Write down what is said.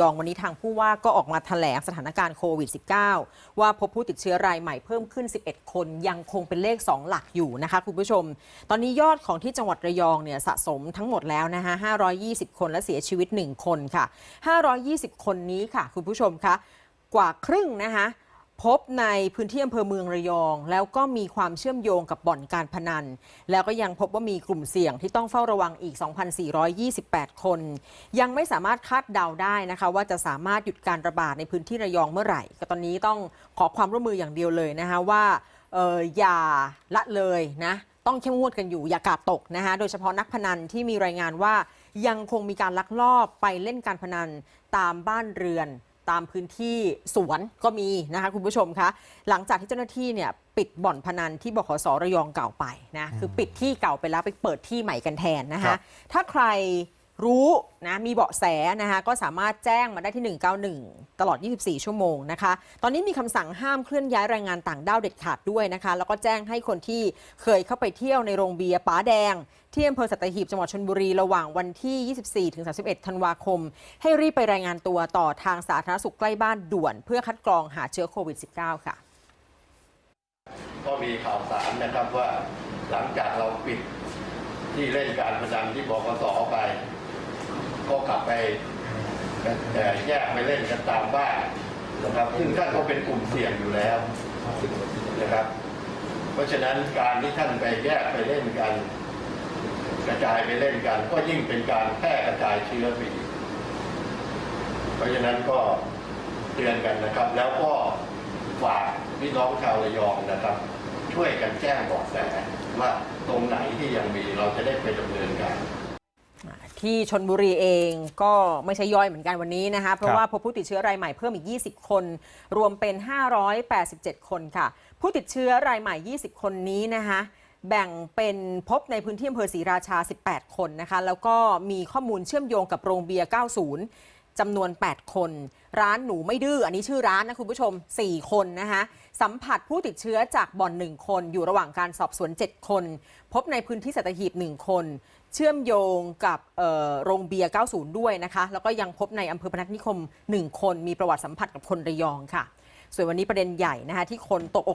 ยองวันนี้ทางผู้ว่าก็ออกมาแถลงสถานการณ์โควิด -19 ว่าพบผู้ติดเชื้อรายใหม่เพิ่มขึ้น 11 คนยังคงเป็นเลข 2 หลักอยู่นะคะคุณผู้ชม ตอนนี้ยอดของที่จังหวัดระยองเนี่ยสะสมทั้งหมดแล้วนะคะ520 คนและเสียชีวิต 1 คนค่ะ 520 คนนี้ค่ะ คุณผู้ชมคะกว่าครึ่งนะคะ พบในพื้นที่อำเภอเมืองระยอง แล้วก็มีความเชื่อมโยงกับบ่อนการพนัน แล้วก็ยังพบว่ามีกลุ่มเสี่ยงที่ต้องเฝ้าระวังอีก 2,428 คน ยังไม่สามารถคาดเดาได้นะคะ ว่าจะสามารถหยุดการระบาดในพื้นที่ระยองเมื่อไหร่ ก็ตอนนี้ต้องขอความร่วมมืออย่างเดียวเลยนะคะว่าอออย่าละเลยนะต้องเข้มงวดกันอยู่อย่ากาดตกนะคะโดยเฉพาะนักพนันที่มีรายงานว่ายังคงมีการลักลอบไปเล่นการพนันตามบ้านเรือน ตามพื้นที่สวนก็มีนะคะคุณผู้ชมคะหลังจากที่เจ้าหน้าที่เนี่ยปิดบ่อนพนันที่บขสระยองเก่าไปนะคือปิดที่เก่าไปแล้วไปเปิดที่ใหม่กันแทนนะครัคะบ ถ้าใคร รู้นะมีเบาะแสนะคะก็สามารถแจ้งมาได้ที่ 191 ตลอด 24 ชั่วโมงนะคะ ตอนนี้มีคำสั่งห้ามเคลื่อนย้ายแรงงานต่างด้าวเด็ดขาดด้วยนะคะ แล้วก็แจ้งให้คนที่เคยเข้าไปเที่ยวในโรงเบียร์ป๋าแดง ที่อำเภอสัตหีบจังหวัดชลบุรีระหว่างวันที่ 24 ถึง 31 ธันวาคม ให้รีบไปรายงานตัวต่อทางสาธารณสุขใกล้บ้านด่วน เพื่อคัดกรองหาเชื้อโควิด -19 ค่ะ ก็มีข่าวสารนะครับว่าหลังจากเราปิดที่เล่นการพนันที่บกสไป ไปแยกไปเล่นกันตามบ้านนะครับซึ่งท่านก็เป็นกลุ่มเสี่ยงอยู่แล้วนะครับ เพราะฉะนั้นการที่ท่านไปแยกไปเล่นกัน กระจายไปเล่นกัน ก็ยิ่งเป็นการแพร่กระจายเชื้อไปอีกเพราะฉะนั้นก็เตือนกันนะครับ แล้วก็ฝากพี่น้องชาวระยองนะครับ ช่วยกันแจ้งบาะแสว่าตรงไหนที่ยังมีเราจะได้ไปดำเนินการ ที่ชนบุรีเองก็ไม่ใช่ย่อยเหมือนกันวันนี้นะคะ เพราะว่าพบผู้ติดเชื้อรายใหม่เพิ่มอีก 20 คน รวมเป็น 587 คนค่ะ ผู้ติดเชื้อรายใหม่ 20 คนนี้นะคะแบ่งเป็นพบในพื้นที่อำเภอศรีราชา 18 คนนะคะ แล้วก็มีข้อมูลเชื่อมโยงกับโรงเบียร์ 90 จำนวน 8 คน ร้านหนูไม่ดื้ออันนี้ชื่อร้านนะคุณผู้ชม 4 คนนะคะสัมผัสผู้ติดเชื้อจากบ่อน 1 คน อยู่ระหว่างการสอบสวน 7 คน พบในพื้นที่สัตหีบ 1 คน เชื่อมโยงกับโรงเบียร์ 90 ด้วยนะคะ แล้วก็ยังพบในอำเภอพนัสนิคม 1 คน มีประวัติสัมผัสกับคนระยองค่ะ ส่วนวันนี้ประเด็นใหญ่นะคะที่คนตกอก